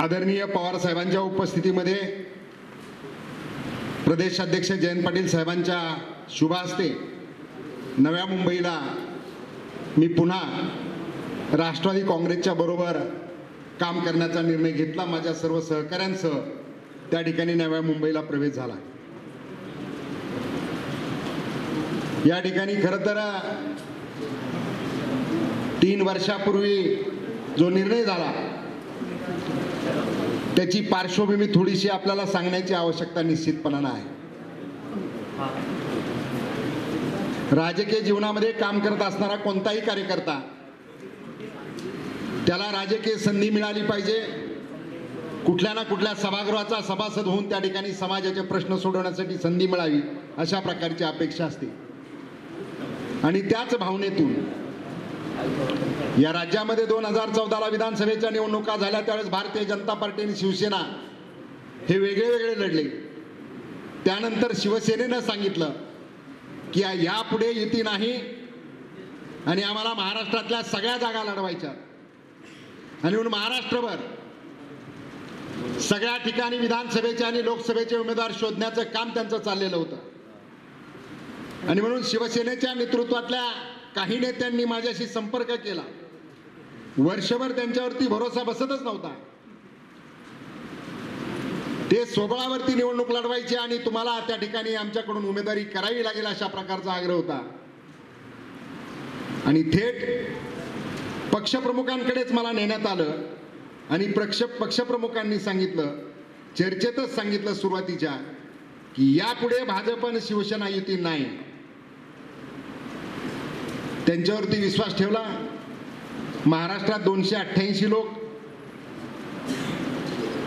आदरणीय पवार साहेबांच्या उपस्थितीमध्ये प्रदेशाध्यक्ष जयंत पाटील साहेबांच्या शुभ हस्ते नव्या मुंबईला मी पुन्हा राष्ट्रवादी काँग्रेसच्या बरोबर काम करण्याचा निर्णय घेतला. माझ्या सर्व सहकाऱ्यांसह त्या ठिकाणी नव्या मुंबईला प्रवेश झाला. या ठिकाणी खरं तर तीन वर्षापूर्वी जो निर्णय झाला त्याची पार्श्वभूमी थोडीशी आपल्याला सांगण्याची आवश्यकता निश्चितपणानं आहे राजकीय जीवनामध्ये काम करत असणारा कोणताही कार्यकर्ता त्याला राजकीय संधी मिळाली पाहिजे. कुठल्या ना कुठल्या सभागृहाचा सभासद होऊन त्या ठिकाणी समाजाचे प्रश्न सोडवण्यासाठी संधी मिळावी अशा प्रकारची अपेक्षा असते. आणि त्याच भावनेतून या राज्यामध्ये दोन हजार चौदाला विधानसभेच्या निवडणुका झाल्या त्यावेळेस भारतीय जनता पार्टी आणि शिवसेना हे वेगळे वेगळे लढले. त्यानंतर शिवसेनेनं सांगितलं की यापुढे युती नाही आणि आम्हाला महाराष्ट्रातल्या सगळ्या जागा लढवायच्या. आणि म्हणून महाराष्ट्रभर सगळ्या ठिकाणी विधानसभेचे आणि लोकसभेचे उमेदवार शोधण्याचं काम त्यांचं चाललेलं होतं. आणि म्हणून शिवसेनेच्या नेतृत्वातल्या काही नेत्यांनी माझ्याशी संपर्क केला. वर्षभर त्यांच्यावरती भरोसा बसतच नव्हता. ते सोबळावरती निवडणूक लढवायची आणि तुम्हाला त्या ठिकाणी आमच्याकडून उमेदवारी करावी लागेल अशा प्रकारचा आग्रह होता. आणि थेट पक्षप्रमुखांकडेच मला नेण्यात आलं आणि पक्ष पक्षप्रमुखांनी सांगितलं चर्चेतच सांगितलं सुरुवातीच्या की यापुढे भाजप आणि शिवसेना युती नाही. त्यांच्यावरती विश्वास ठेवला. महाराष्ट्रात दोनशे अठ्ठ्याऐंशी लोक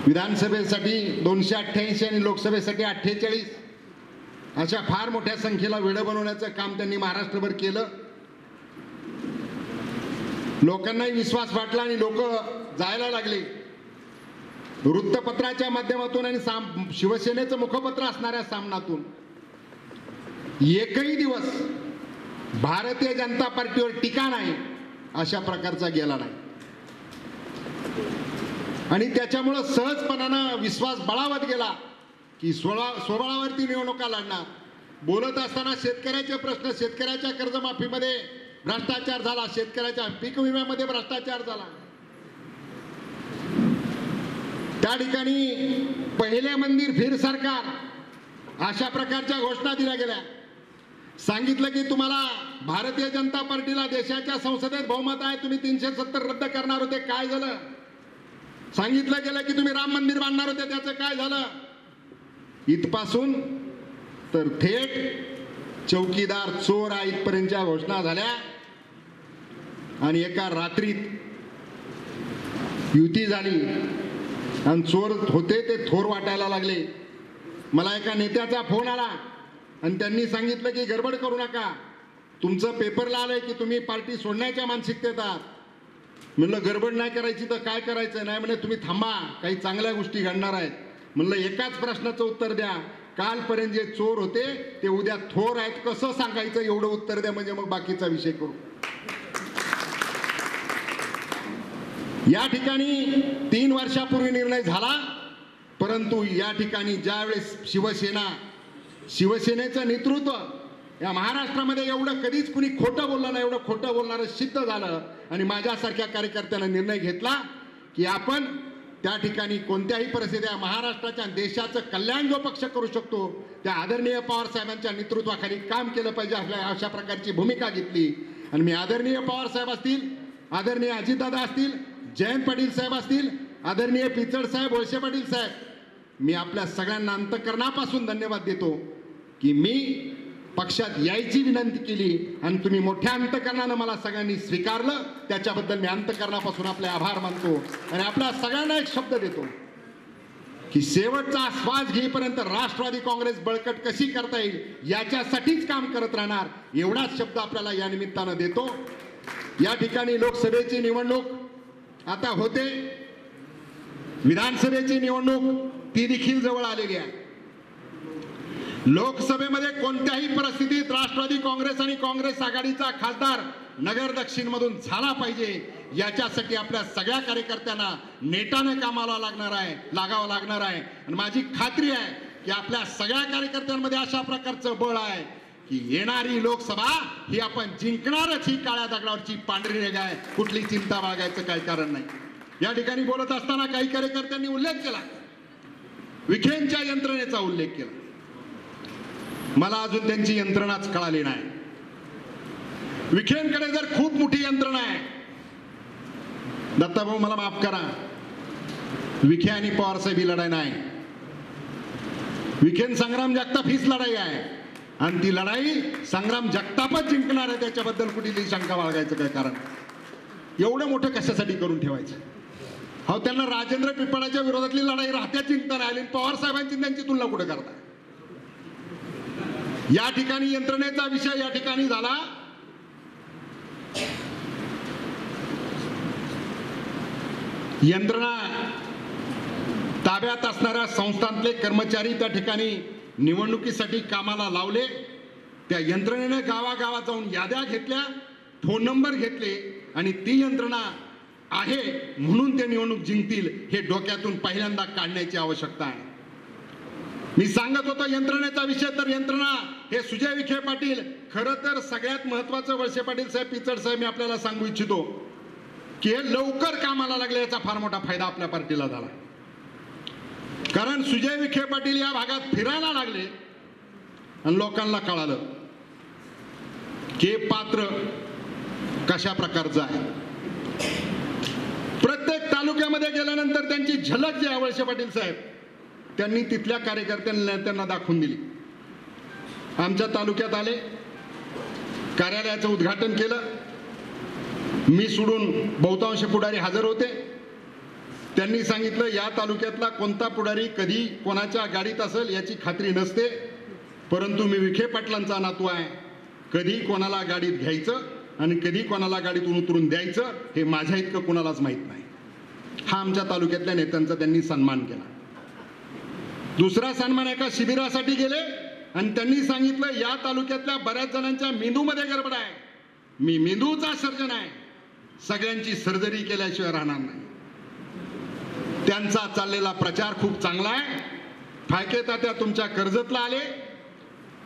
विधानसभेसाठी दोनशे अठ्ठ्याऐंशी आणि लोकसभेसाठी अठ्ठेचाळीस अशा फार मोठ्या संख्येला वेळ बनवण्याचं काम त्यांनी महाराष्ट्रभर केलं. लोकांनाही विश्वास वाटला आणि लोक जायला लागले. वृत्तपत्राच्या माध्यमातून आणि साम शिवसेनेचं मुखपत्र असणाऱ्या सामनातून एकही दिवस भारतीय जनता पार्टीवर टीका नाही अशा प्रकारचा गेला नाही. आणि त्याच्यामुळं सहजपणानं विश्वास बळावत गेला की सोळा सोळावरती निवडणुका लढणार. बोलत असताना शेतकऱ्याचे प्रश्न शेतकऱ्याच्या कर्जमाफीमध्ये भ्रष्टाचार झाला शेतकऱ्याच्या पीक विम्यामध्ये भ्रष्टाचार झाला. त्या ठिकाणी पहिले मंदिर फिर सरकार अशा प्रकारच्या घोषणा दिल्या गेल्या. सांगितलं की तुम्हाला भारतीय जनता पार्टीला देशाच्या संसदेत बहुमत आहे तुम्ही तीनशे सत्तर रद्द करणार होते काय झालं? सांगितलं गेलं की तुम्ही राम मंदिर बांधणार होते त्याचं काय झालं? इथपासून तर थेट चौकीदार चोर आहे इथपर्यंतच्या घोषणा झाल्या. आणि एका रात्रीत युती झाली. आणि चोर होते ते थोर वाटायला लागले. मला एका नेत्याचा फोन आला. आणि त्यांनी सांगितलं की गडबड करू नका. तुमचं पेपरला आलंय की तुम्ही पार्टी सोडण्याच्या मानसिकतेत आहात. म्हणलं गडबड नाही करायची तर काय करायचं? नाही म्हणे तुम्ही थांबा. काही चांगल्या गोष्टी घडणार आहेत. म्हणलं एकाच प्रश्नाचं उत्तर द्या. कालपर्यंत जे चोर होते ते उद्या थोर आहेत. कसं सांगायचं एवढं उत्तर द्या म्हणजे मग बाकीचा विषय करू. या ठिकाणी तीन वर्षापूर्वी निर्णय झाला. परंतु या ठिकाणी ज्यावेळेस शिवसेना शिवसेनेचं नेतृत्व या महाराष्ट्रामध्ये एवढं कधीच कुणी खोटं बोललं नाही एवढं खोटं बोलणारं सिद्ध झालं. आणि माझ्यासारख्या कार्यकर्त्यानं निर्णय घेतला की आपण त्या ठिकाणी कोणत्याही परिस्थितीत महाराष्ट्राच्या देशाचं कल्याण जो पक्ष करू शकतो त्या आदरणीय पवार साहेबांच्या नेतृत्वाखाली काम केलं पाहिजे अशा अशा प्रकारची भूमिका घेतली. आणि मी आदरणीय पवार साहेब असतील आदरणीय अजितदादा असतील जयंत पाटील साहेब असतील आदरणीय पिचड साहेब वळसे पाटील साहेब मी आपल्या सगळ्यांना अंतकरणापासून धन्यवाद देतो की मी पक्षात यायची विनंती केली आणि तुम्ही मोठ्या अंतकरणानं मला सगळ्यांनी स्वीकारलं. त्याच्याबद्दल मी अंतकरणापासून आपले आभार मानतो आणि आपल्या सगळ्यांना एक शब्द देतो की शेवटचा श्वास घेईपर्यंत राष्ट्रवादी काँग्रेस बळकट कशी करता येईल याच्यासाठीच काम करत राहणार एवढाच शब्द आपल्याला या निमित्तानं देतो. या ठिकाणी लोकसभेची निवडणूक आता होते. विधानसभेची निवडणूक ती देखील जवळ आलेली आहे. लोकसभेमध्ये कोणत्याही परिस्थितीत राष्ट्रवादी काँग्रेस आणि काँग्रेस आघाडीचा खासदार नगर दक्षिण मधून झाला पाहिजे याच्यासाठी आपल्या सगळ्या कार्यकर्त्यांना नेटाने कामाला लागणार आहे लागावं लागणार आहे. आणि माझी खात्री आहे की आपल्या सगळ्या कार्यकर्त्यांमध्ये अशा प्रकारचं बळ आहे की येणारी लोकसभा ही आपण जिंकणारच ही काळ्या दगडावरची पांढरी रेग आहे. कुठली चिंता बाळगायचं काही कारण नाही. या ठिकाणी बोलत असताना काही कार्यकर्त्यांनी उल्लेख केला. विखेंच्या यंत्रणेचा उल्लेख केला. मला अजून त्यांची यंत्रणाच कळाली नाही. विखेंकडे जर खूप मोठी यंत्रणा आहे दत्ताभाऊ मला माफ करा. विखे आणि पवार साहेब ही लढाई नाही. विखेन संग्राम जगताप हीच लढाई आहे. आणि ती लढाई संग्राम जगतापच जिंकणार आहे त्याच्याबद्दल कुठेतरी शंका बाळगायचं काय कारण. एवढं मोठं कशासाठी करून ठेवायचं? अहो त्यांना राजेंद्र पिंपळाच्या विरोधातली लढाई राहत्या चिंता राहिली. पवार साहेबांची त्यांची तुलना कुठे करता? या ठिकाणी यंत्रणेचा विषय या ठिकाणी झाला. यंत्रणा ताब्यात असणाऱ्या संस्थांतले कर्मचारी त्या ठिकाणी निवडणुकीसाठी कामाला लावले. त्या यंत्रणेने गावागावात जाऊन याद्या घेतल्या फोन नंबर घेतले आणि ती यंत्रणा आहे म्हणून ते निवडणूक जिंकतील हे डोक्यातून पहिल्यांदा काढण्याची आवश्यकता आहे. मी सांगत होतो यंत्रणेचा विषय तर यंत्रणा हे सुजय विखे पाटील खरं तर सगळ्यात महत्वाचं वळसे पाटील साहेब पिचड साहेब मी आपल्याला सांगू इच्छितो की हे लवकर कामाला लागले याचा फार मोठा फायदा आपल्या पार्टीला झाला. कारण सुजय विखे पाटील या भागात फिरायला लागले आणि लोकांना कळालं की पात्र कशा प्रकारचं आहे. प्रत्येक तालुक्यामध्ये गेल्यानंतर त्यांची झलक जी आवळशे पाटील साहेब त्यांनी तिथल्या कार्यकर्त्यांना त्यांना दाखवून दिली. आमच्या तालुक्यात आले कार्यालयाचं उद्घाटन केलं. मी सोडून बहुतांश पुढारी हजर होते. त्यांनी सांगितलं या तालुक्यातला कोणता पुढारी कधी कोणाच्या गाडीत असेल याची खात्री नसते परंतु मी विखे पाटलांचा नातू आहे. कधी कोणाला गाडीत घ्यायचं आणि कधी कोणाला गाडीतून उतरून द्यायचं हे माझ्या इतकं कोणालाच माहीत नाही. हा आमच्या तालुक्यातल्या नेत्यांचा त्यांनी सन्मान केला. दुसरा सन्मान एका शिबिरासाठी गेले आणि त्यांनी सांगितलं या तालुक्यातल्या बऱ्याच जणांच्या मेंदूमध्ये गडबड आहे. मी मेंदूचा सर्जन आहे. सगळ्यांची सर्जरी केल्याशिवाय राहणार नाही. त्यांचा चाललेला प्रचार खूप चांगला आहे. फायके तात्या तुमच्या कर्जतला आले.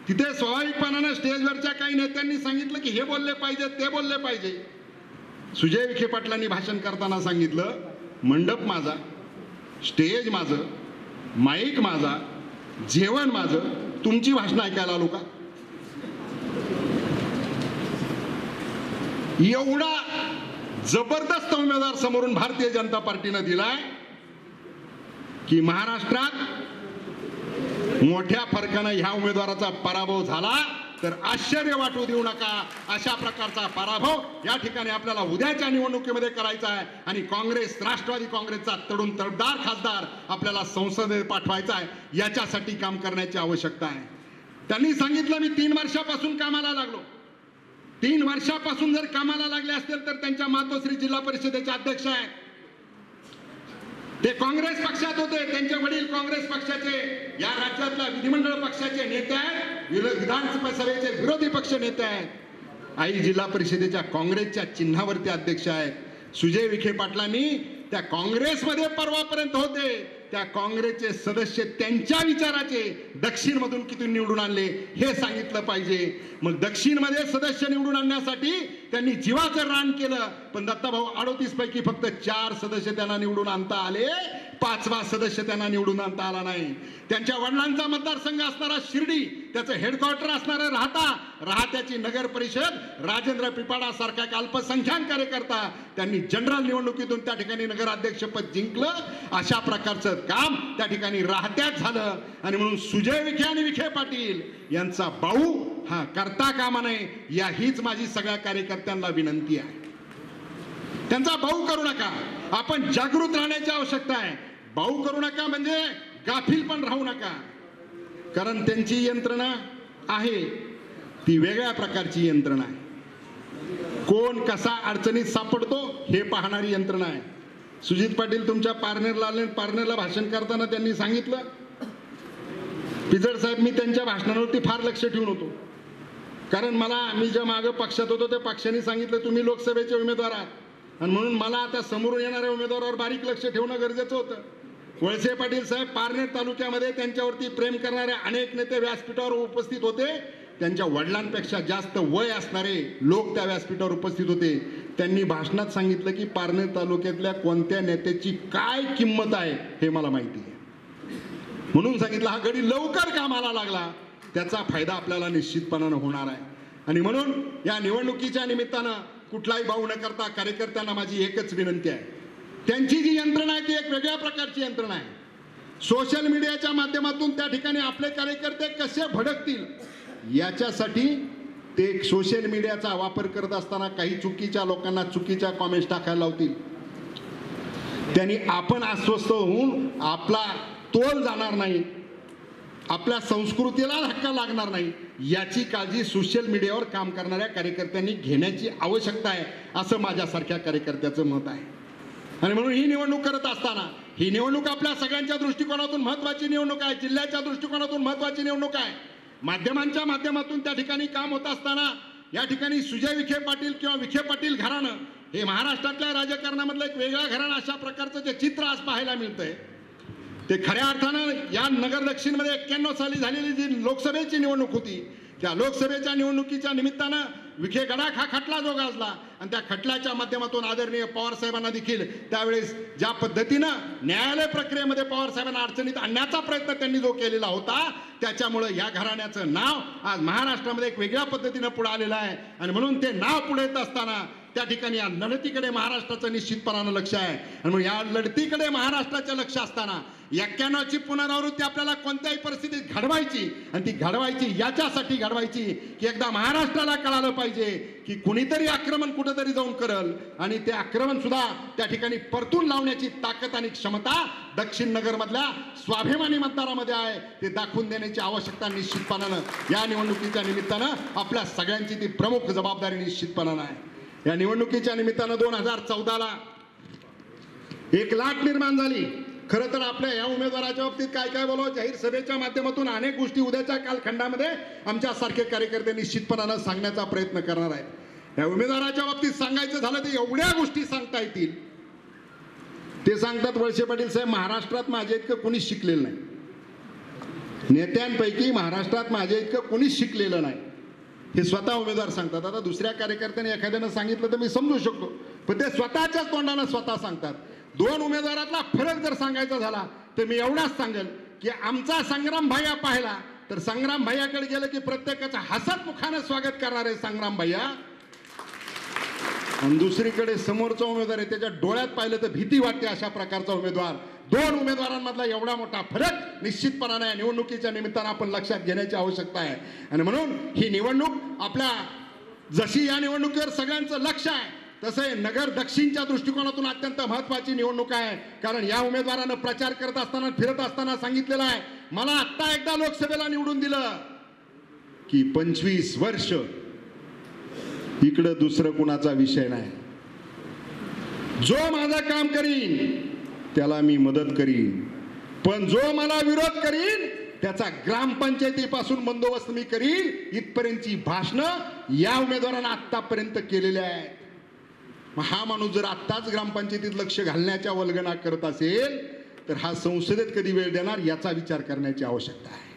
तिथे स्वाभाविकपणानं स्टेजवरच्या काही नेत्यांनी सांगितलं की हे बोलले पाहिजे ते बोलले पाहिजे. सुजय विखे पाटलांनी भाषण करताना सांगितलं मंडप माझा स्टेज माझं माईक माझा जेवण माझं तुमची भाषणं ऐकायला आलो का? एवढा जबरदस्त उमेदवार समोरून भारतीय जनता पार्टीनं दिलाय की महाराष्ट्रात मोठ्या फरकानं ह्या उमेदवाराचा पराभव झाला. तर आश्चर्य वाटू देऊ नका. अशा प्रकारचा पराभव या ठिकाणी आपल्याला उद्याच्या निवडणुकीमध्ये करायचा आहे. आणि काँग्रेस राष्ट्रवादी काँग्रेसचा तडून तडदार खासदार आपल्याला संसदेत पाठवायचा आहे. याच्यासाठी काम करण्याची आवश्यकता आहे. त्यांनी सांगितलं मी तीन वर्षापासून कामाला लागलो. तीन वर्षापासून जर कामाला लागले असतील तर त्यांच्या मातोश्री जिल्हा परिषदेचे अध्यक्ष आहेत. ते काँग्रेस पक्षात होते त्यांचे वडील काँग्रेस पक्षाचे या राज्यातल्या विधिमंडळ पक्षाचे नेते आहेत विधानसभेचे विरोधी पक्ष नेते आहेत. आई जिल्हा परिषदेच्या काँग्रेसच्या चिन्हावरती अध्यक्ष आहेत. सुजय विखे पाटलांनी त्या काँग्रेसमध्ये परवापर्यंत होते. त्या काँग्रेसचे सदस्य त्यांच्या विचाराचे दक्षिण मधून किती निवडून आणले हे सांगितलं पाहिजे. मग दक्षिणमध्ये सदस्य निवडून आणण्यासाठी त्यांनी जीवाचं रान केलं. पण दत्ताभाऊ अडोतीस पैकी फक्त चार सदस्य त्यांना निवडून आणता आले. पाचवा सदस्य त्यांना निवडून आणता आला नाही. त्यांच्या वडिलांचा मतदारसंघ असणारा शिर्डी त्याचं हेडक्वार्टर असणारं राहता राहत्याची नगर परिषद राजेंद्र पिपाडा सारख्या अल्पसंख्याक कार्यकर्ता त्यांनी जनरल निवडणुकीतून त्या ठिकाणी नगराध्यक्षपद जिंकलं. अशा प्रकारचं काम त्या ठिकाणी राहत्यात झालं. आणि म्हणून सुजय विखे आणि विखे पाटील यांचा भाऊ हा करता कामा नये या हीच माझी सगळ्या कार्यकर्त्यांना विनंती आहे. त्यांचा भाऊ करू नका. आपण जागृत राहण्याची आवश्यकता आहे. भाऊ करू नका म्हणजे गाफील पण राहू नका. कारण त्यांची यंत्रणा आहे. ती वेगळ्या प्रकारची यंत्रणा आहे. कोण कसा अडचणीत सापडतो हे पाहणारी यंत्रणा आहे. सुजित पाटील तुमच्या पार्नरला आले पार्नरला भाषण करताना त्यांनी सांगितलं. पिजड साहेब मी त्यांच्या भाषणावरती फार लक्ष ठेवून होतो. कारण मला मी ज्या मागं पक्षात होतो त्या पक्षाने सांगितलं तुम्ही लोकसभेचे उमेदवार आहात. आणि म्हणून मला आता समोरून येणाऱ्या उमेदवारावर बारीक लक्ष ठेवणं गरजेचं होतं. वळसे पाटील साहेब पारनेर तालुक्यामध्ये त्यांच्यावरती प्रेम करणारे अनेक नेते व्यासपीठावर उपस्थित होते. त्यांच्या वडिलांपेक्षा जास्त वय असणारे लोक त्या व्यासपीठावर उपस्थित होते. त्यांनी भाषणात सांगितलं की पारनेर तालुक्यातल्या कोणत्या नेत्याची काय किंमत आहे हे मला माहिती आहे. म्हणून सांगितलं हा गडी लवकर कामाला लागला. त्याचा फायदा आपल्याला निश्चितपणानं होणार आहे. आणि म्हणून या निवडणुकीच्या निमित्तानं कुठलाही भाऊ न करता कार्यकर्त्यांना माझी एकच विनंती आहे. त्यांची जी यंत्रणा आहे ती एक वेगळ्या प्रकारची यंत्रणा आहे. सोशल मीडियाच्या माध्यमातून त्या ठिकाणी आपले कार्यकर्ते कसे भडकतील याच्यासाठी ते सोशल मीडियाचा वापर करत असताना काही चुकीच्या लोकांना चुकीच्या कॉमेंट्स टाकायला लावतील. त्यांनी आपण अस्वस्थ होऊन आपला तोल जाणार नाही. आपल्या संस्कृतीला धक्का लागणार नाही. याची काळजी सोशल मीडियावर काम करणाऱ्या कार्यकर्त्यांनी घेण्याची आवश्यकता आहे असं माझ्यासारख्या कार्यकर्त्याचं मत आहे. आणि म्हणून ही निवडणूक करत असताना ही निवडणूक आपल्या सगळ्यांच्या दृष्टिकोनातून महत्वाची निवडणूक आहे जिल्ह्याच्या दृष्टिकोनातून महत्वाची निवडणूक आहे. माध्यमांच्या माध्यमातून त्या ठिकाणी काम होत असताना या ठिकाणी सुजय विखे पाटील किंवा विखे पाटील घराणं हे महाराष्ट्रातल्या राजकारणामधलं एक वेगळा घराणं अशा प्रकारचं जे चित्र आज पाहायला मिळतंय ते खऱ्या अर्थानं या नगर दक्षिणमध्ये एक्क्याण्णव साली झालेली जी लोकसभेची निवडणूक होती त्या लोकसभेच्या निवडणुकीच्या निमित्तानं विखे गडाख हा खटला जो गाजला आणि त्या खटल्याच्या माध्यमातून आदरणीय पवारसाहेबांना देखील त्यावेळेस ज्या पद्धतीनं न्यायालय प्रक्रियेमध्ये पवार साहेबांना अडचणीत आणण्याचा प्रयत्न त्यांनी जो केलेला होता त्याच्यामुळं या घराण्याचं नाव आज महाराष्ट्रामध्ये एक वेगळ्या पद्धतीनं पुढे आलेलं आहे. आणि म्हणून ते नाव पुढे येत असताना त्या ठिकाणी या लढतीकडे महाराष्ट्राचं निश्चितपणानं लक्ष आहे. आणि मग या लढतीकडे महाराष्ट्राचं लक्ष असताना एक्क्याण्णवची पुनरावृत्ती आपल्याला कोणत्याही परिस्थितीत घडवायची आणि ती घडवायची याच्यासाठी घडवायची की एकदा महाराष्ट्राला कळालं पाहिजे की कुणीतरी आक्रमण कुठंतरी जाऊन करल आणि ते आक्रमण सुद्धा त्या ठिकाणी परतून लावण्याची ताकद आणि क्षमता दक्षिण नगरमधल्या स्वाभिमानी मतदारामध्ये आहे. ते दाखवून देण्याची आवश्यकता निश्चितपणानं या निवडणुकीच्या निमित्तानं आपल्या सगळ्यांची ती प्रमुख जबाबदारी निश्चितपणानं आहे. या निवडणुकीच्या निमित्तानं दोन हजार चौदाला एक लाट निर्माण झाली. खरं तर आपल्या या उमेदवाराच्या बाबतीत काय काय बोलावं? जाहीर सभेच्या माध्यमातून अनेक गोष्टी उद्याच्या कालखंडामध्ये आमच्या सारखे कार्यकर्ते निश्चितपणानं सांगण्याचा प्रयत्न करणार आहेत. या उमेदवाराच्या बाबतीत सांगायचं झालं तर एवढ्या गोष्टी सांगता येतील. ते सांगतात वळसे पाटील साहेब महाराष्ट्रात माझे इतकं कोणीच शिकलेलं नाही. नेत्यांपैकी महाराष्ट्रात माझ्या इतकं कोणीच शिकलेलं नाही. हे स्वतः उमेदवार सांगतात. आता दुसऱ्या कार्यकर्त्याने एखाद्यानं सांगितलं तर मी समजू शकतो. पण ते स्वतःच्याच तोंडानं स्वतः सांगतात. दोन उमेदवारातला फरक जर सांगायचा झाला तर मी एवढाच सांगेल की आमचा संग्राम भैया पाहिला तर संग्राम भैयाकडे गेलं की प्रत्येकाचं हसत मुखानं स्वागत करणारे संग्राम भैया. आणि दुसरीकडे समोरचा उमेदवार आहे त्याच्या डोळ्यात पाहिलं तर भीती वाटते अशा प्रकारचा उमेदवार. दोन उमेदवारांमधला एवढा मोठा फरक निश्चितपणाने या निवडणुकीच्या निमित्तानं आपण लक्षात घेण्याची आवश्यकता आहे. आणि म्हणून ही निवडणूक आपल्या जशी या निवडणुकीवर सगळ्यांचं लक्ष आहे तसं नगर दक्षिणच्या दृष्टिकोनातून अत्यंत महत्वाची निवडणूक आहे. कारण या उमेदवारानं प्रचार करत असताना फिरत असताना सांगितलेलं आहे मला आत्ता एकदा लोकसभेला निवडून दिलं. की पंचवीस वर्ष इकडं दुसरं कुणाचा विषय नाही. जो माझं काम करीन त्याला मी मदत करीन. पण जो मला विरोध करीन त्याचा ग्रामपंचायतीपासून बंदोबस्त मी करीन. इथपर्यंतची भाषणं या उमेदवारानं आत्तापर्यंत केलेल्या आहेत. मग हा माणूस जर आत्ताच ग्रामपंचायतीत लक्ष घालण्याच्या वल्गना करत असेल तर हा संसदेत कधी वेळ देणार याचा विचार करण्याची आवश्यकता आहे.